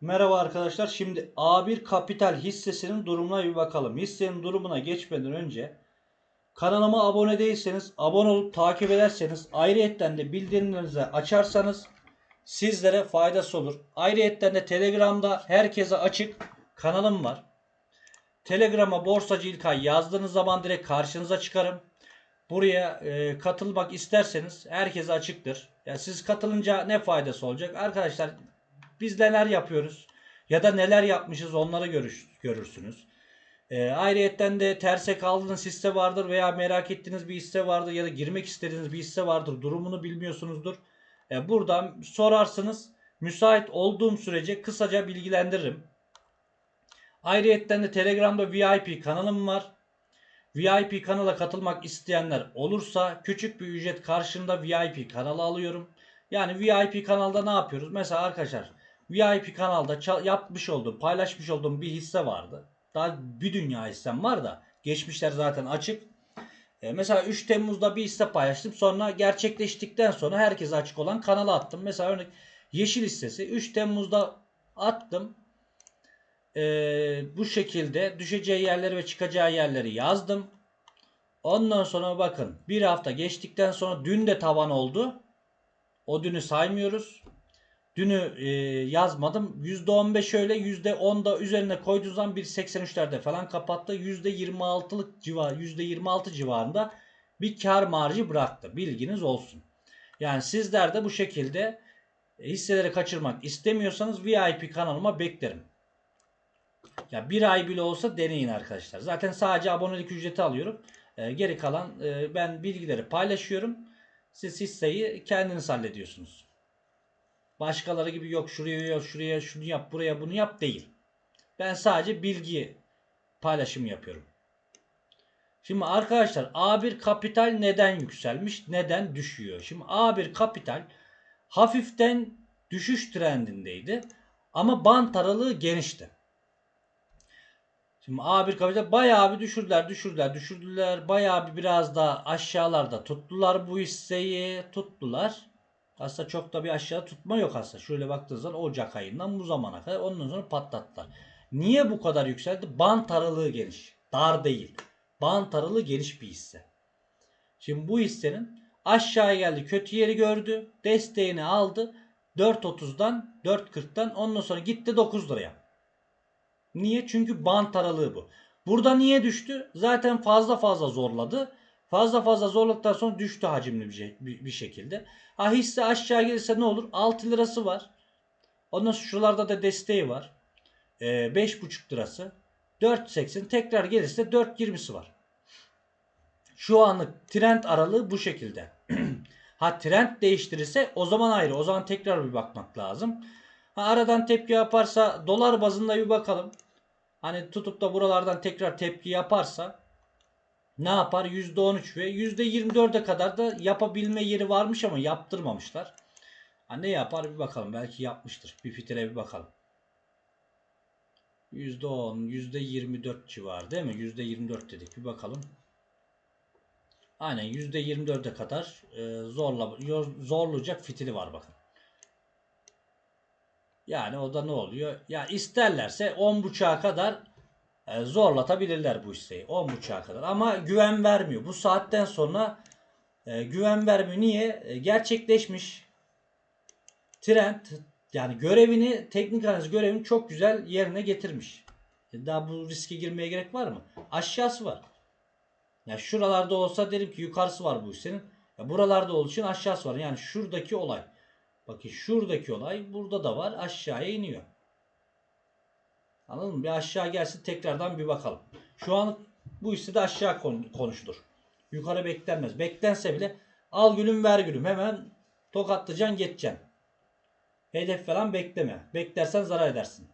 Merhaba arkadaşlar. Şimdi A1 Kapital hissesinin durumuna bir bakalım. Hissenin durumuna geçmeden önce kanalıma abone değilseniz abone olup takip ederseniz ayrıyetten de bildirimlerinizi açarsanız sizlere faydası olur. Ayrıyetten de Telegram'da herkese açık kanalım var. Telegram'a borsacı İlkay yazdığınız zaman direkt karşınıza çıkarım. Buraya e, katılmak isterseniz herkese açıktır. Yani siz katılınca ne faydası olacak? Arkadaşlar biz neler yapıyoruz ya da neler yapmışız onları görüş, görürsünüz. E, ayrıyetten de terse kaldığınız hisse vardır veya merak ettiğiniz bir hisse vardır ya da girmek istediğiniz bir hisse vardır. Durumunu bilmiyorsunuzdur. E, buradan sorarsınız. Müsait olduğum sürece kısaca bilgilendiririm. Ayrıyetten de Telegram'da VIP kanalım var. VIP kanala katılmak isteyenler olursa küçük bir ücret karşında VIP kanalı alıyorum. Yani VIP kanalda ne yapıyoruz? Mesela arkadaşlar VIP kanalda yapmış olduğum, paylaşmış olduğum bir hisse vardı. Daha bir dünya hissem var da geçmişler zaten açık. E, mesela 3 Temmuz'da bir hisse paylaştım. Sonra gerçekleştikten sonra herkese açık olan kanala attım. Mesela örnek yeşil hissesi 3 Temmuz'da attım. E, bu şekilde düşeceği yerleri ve çıkacağı yerleri yazdım. Ondan sonra bakın bir hafta geçtikten sonra dün de tavan oldu. O dünü saymıyoruz. Dünü e, yazmadım. %15 öyle %10 da üzerine koyduğu zaman 1.83'lerde falan kapattı. %26'lık civar, %26 civarında bir kar marjı bıraktı. Bilginiz olsun. Yani sizler de bu şekilde hisseleri kaçırmak istemiyorsanız VIP kanalıma beklerim. Ya bir ay bile olsa deneyin arkadaşlar. Zaten sadece abonelik ücreti alıyorum. Ee, geri kalan e, ben bilgileri paylaşıyorum. Siz hisseyi kendiniz hallediyorsunuz. Başkaları gibi yok şuraya yok şuraya şunu yap buraya bunu yap değil. Ben sadece bilgi paylaşımı yapıyorum. Şimdi arkadaşlar A1 kapital neden yükselmiş neden düşüyor? Şimdi A1 kapital hafiften düşüş trendindeydi ama bant aralığı genişti. Şimdi A1 kapital bayağı bir düşürdüler, düşürdüler, düşürdüler. Bayağı bir biraz da aşağılarda tuttular bu hisseyi, tuttular. Aslında çok da bir aşağı tutma yok aslında. Şöyle baktığınız zaman Ocak ayından bu zamana kadar ondan sonra patlattılar. Niye bu kadar yükseldi? Bant aralığı geniş. Dar değil. Bant aralığı geniş bir hisse. Şimdi bu hissenin aşağıya geldi. Kötü yeri gördü. Desteğini aldı. 4.30'dan 4.40'dan ondan sonra gitti 9 liraya. Niye? Çünkü bant aralığı bu. Burada niye düştü? Zaten fazla fazla zorladı. Fazla fazla zorladıktan sonra düştü hacimli bir, şey, bir, bir şekilde. Ha hisse aşağı gelirse ne olur? 6 lirası var. Ondan sonra şuralarda da desteği var. Ee, 5,5 lirası. 4.80 tekrar gelirse 4.20'si var. Şu anlık trend aralığı bu şekilde. ha trend değiştirirse o zaman ayrı. O zaman tekrar bir bakmak lazım. Ha, aradan tepki yaparsa dolar bazında bir bakalım. Hani tutup da buralardan tekrar tepki yaparsa ne yapar? %13 ve %24'e kadar da yapabilme yeri varmış ama yaptırmamışlar. Ha, ne yapar bir bakalım. Belki yapmıştır. Bir fitile bir bakalım. %10, %24 civarı değil mi? %24 dedik. Bir bakalım. Aynen %24'e kadar e, zorla, zorlayacak fitili var bakın. Yani o da ne oluyor? Ya isterlerse 10.5'a kadar zorlatabilirler bu hisseyi. 10.5'a kadar. Ama güven vermiyor. Bu saatten sonra e, güven vermiyor. Niye? E, gerçekleşmiş trend yani görevini teknik analiz görevini çok güzel yerine getirmiş. E, daha bu riske girmeye gerek var mı? Aşağısı var. Ya şuralarda olsa derim ki yukarısı var bu hissenin. Ya buralarda olduğu için aşağısı var. Yani şuradaki olay. Bakın şuradaki olay burada da var. Aşağıya iniyor. Anladın mı? Bir aşağı gelsin tekrardan bir bakalım. Şu an bu hisse de aşağı konuşulur. Yukarı beklenmez. Beklense bile al gülüm ver gülüm. Hemen tokatlayacaksın geçeceksin. Hedef falan bekleme. Beklersen zarar edersin.